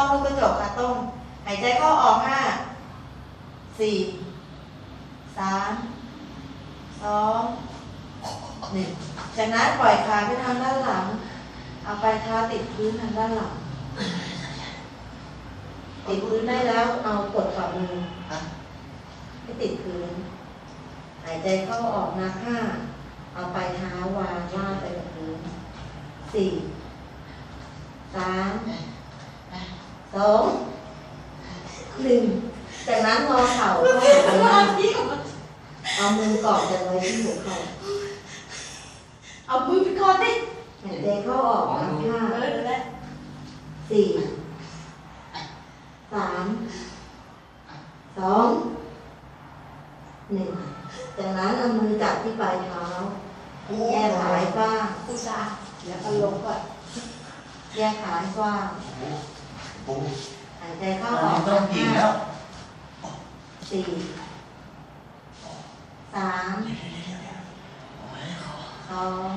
ต้องลูกกระจกขาตรงหายใจเข้าออกห้าสี่สามสองหนึ่งจากนั้นปล่อยขาไปทางด้านหลัง เอาปลายเท้าติดพื้นทางด้านหลัง ติดพื้นได้แล้วเอากดฝ่ามือฮะให้ติดพื้น หายใจเข้าออกนะห้าเอาปลายเท้าวางลาดไปกับพื้นสี่สาม สองหนึ่งจากนั้นงอเข่าเข้าหากันบ้างเอามือกอดกันไว้ที่หัวเข่าเอามือไปก่อนดิหายใจเข้าออกนะห้าเออเดี๋ยวแหละสี่สามสองหนึ่งจากนั้นเอามือจับที่ปลายเท้าแยกขาให้กว้างกูซาเดี๋ยวก็ลงก่อนแยกขาให้กว้าง ปูหายใจเข้าตออนอกนี้ต้องกินแล้วสี่สามสอง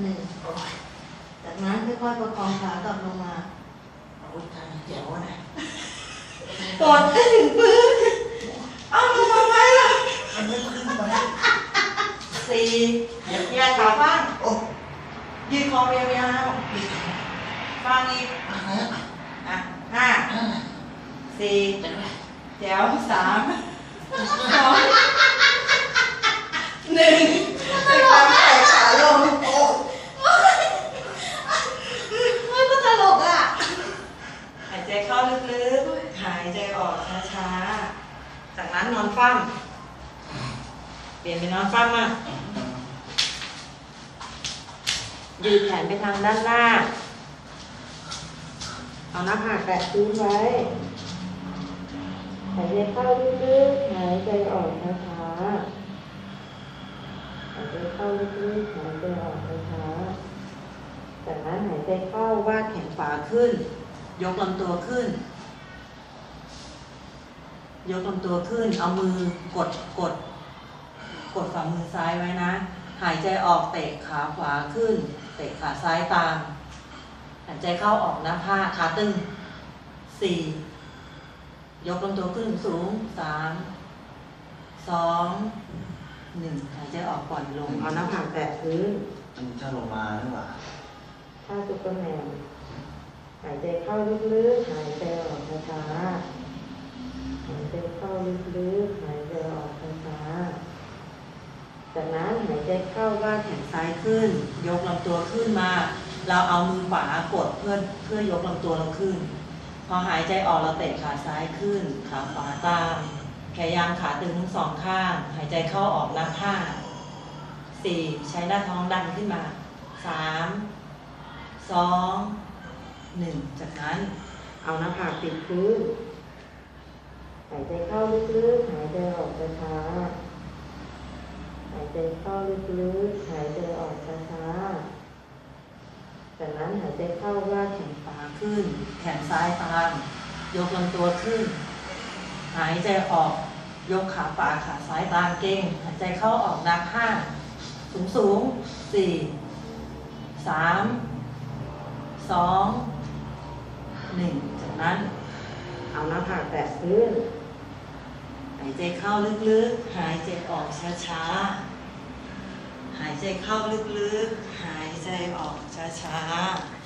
หนึ่งจากนั้นค่อยๆประคองขากลับลงมาโอ้ยทางแจ๋วนะกดให้ถึงพื้นเอาลงมาไหมล่ะมันไม่ขึ้นมาแล้วสี่แยกขาบ้างโอ้ยืดคอยาว ฟังอีกอะห้าสี่เป็นไรแจ๋วสามสองหนึ่งเป็นการใส่ขาลงโอ้มันก็ตลกอะ หายใจเข้าลึกๆ หายใจออกช้าๆ จากนั้นนอนฟั่มเปลี่ยนเป็นนอนฟั่มอะยืดแขนไปทางด้านหน้า เอาหน้าผากแตะพื้นไว้หายใจเข้าลึกๆหายใจออกช้าๆหายใจเข้าลึกๆหายใจออกช้าๆจากนั้นหายใจเข้าวาดแขนขวาขึ้น ยกลำตัวขึ้น ยกลำตัวขึ้น เอามือกดกดกดฝ่ามือซ้ายไว้นะ หายใจออกเตะขาขวาขึ้น เตะขาซ้ายตาม หายใจเข้าออกหน้าผากขาตึงสี่ยกลำตัวขึ้นสูงสามสองหนึ่งหายใจออกปล่อยลงเอาหน้าผากแตะพื้นมันจะลงมาหรือเปล่าท่าซุปเปอร์แมนหายใจเข้าลึกๆหายใจออกช้าๆหายใจเข้าลึกๆหายใจออกช้าๆจากนั้นหายใจเข้าว่าดแขนซ้ายขึ้น ยกลำตัวขึ้นมา เราเอามือขวากดเพื่อเพื่อยกลำตัวเราขึ้น พอหายใจออกเราเตะขาซ้ายขึ้น ขาขวาตาม แขนยางขาตึงทั้งสองข้าง หายใจเข้าออกนับห้าสี่ใช้หน้าท้องดันขึ้นมาสามสองหนึ่งจากนั้นเอาหน้าผากปิดพื้นหายใจเข้าลึกๆหายใจออกช้าๆหายใจเข้าลึกๆหายใจออกช้าๆ จากนั้นหายใจเข้าว่าแขนขวาขึ้น แขนซ้ายตาม ยกลำตัวขึ้น หายใจออก ยกขาขวาขาซ้ายตามเก่ง หายใจเข้าออกนับห้าสูงสูงสี่สามสองหนึ่งจากนั้น เอาหน้าผากแตะพื้น หายใจเข้าลึกๆ หายใจออกช้าๆ หายใจเข้าลึกๆ หายใจออกช้าๆ